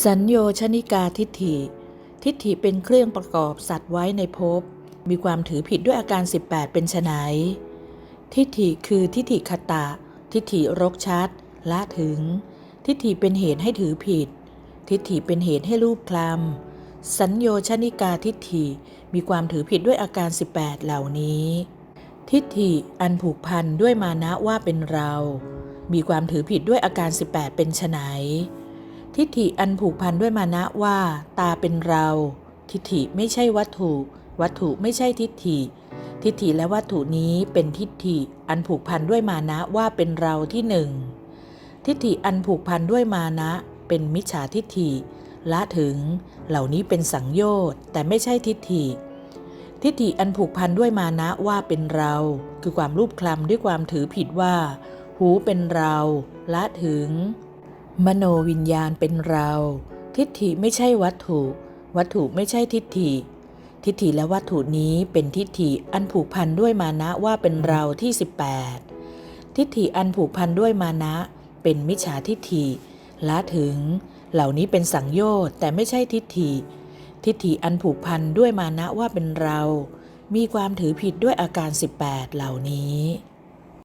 สัญโยชนิกาทิฏฐิ ทิฏฐิเป็นเครื่องประกอบสัตว์ไว้ในภพ มีความถือผิดด้วยอาการ 18 เป็นไฉนทิฏฐิคือทิฏฐิคตะ ทิฏฐิรกชัด ละถึง ทิฏฐิเป็นเหตุให้ถือผิด ทิฏฐิเป็นเหตุให้รูปคลำสัญโยชนิกาทิฏฐิมีความถือผิดด้วยอาการ 18 เหล่านี้ ทิฏฐิอันผูกพันด้วยมานะว่าเป็นเรา มีความถือผิดด้วยอาการ 18 เป็นไฉน ทิฏฐิอันผูกพันด้วยมานะว่า ตาเป็นเรา ทิฏฐิไม่ใช่วัตถุ วัตถุไม่ใช่ทิฏฐิ ทิฏฐิและวัตถุนี้เป็นทิฏฐิอันผูกพันด้วยมานะว่าเป็นเราที่หนึ่งทิฏฐิอันผูกพันด้วยมานะ เป็นมิจฉาทิฏฐิละถึง เหล่านี้เป็นสังโยชน์แต่ไม่ใช่ทิฏฐิ ทิฏฐิอันผูกพันด้วยมานะว่าเป็นเรา คือความรูปคลำด้วยความถือผิดว่า หูเป็นเราละถึง มโนวิญญาณเป็นเรา ทิฏฐิไม่ใช่วัตถุ วัตถุไม่ใช่ทิฏฐิ ทิฏฐิและวัตถุนี้เป็นทิฏฐิอันผูกพันด้วยมานะว่าเป็นเราที่ 18 ทิฏฐิอันผูกพันด้วยมานะ เป็นมิจฉาทิฏฐิละถึง เหล่านี้เป็นสังโยชน์แต่ไม่ใช่ทิฏฐิ ทิฏฐิอันผูกพันด้วยมานะว่าเป็นเรา มีความถือผิดด้วยอาการ 18 เหล่านี้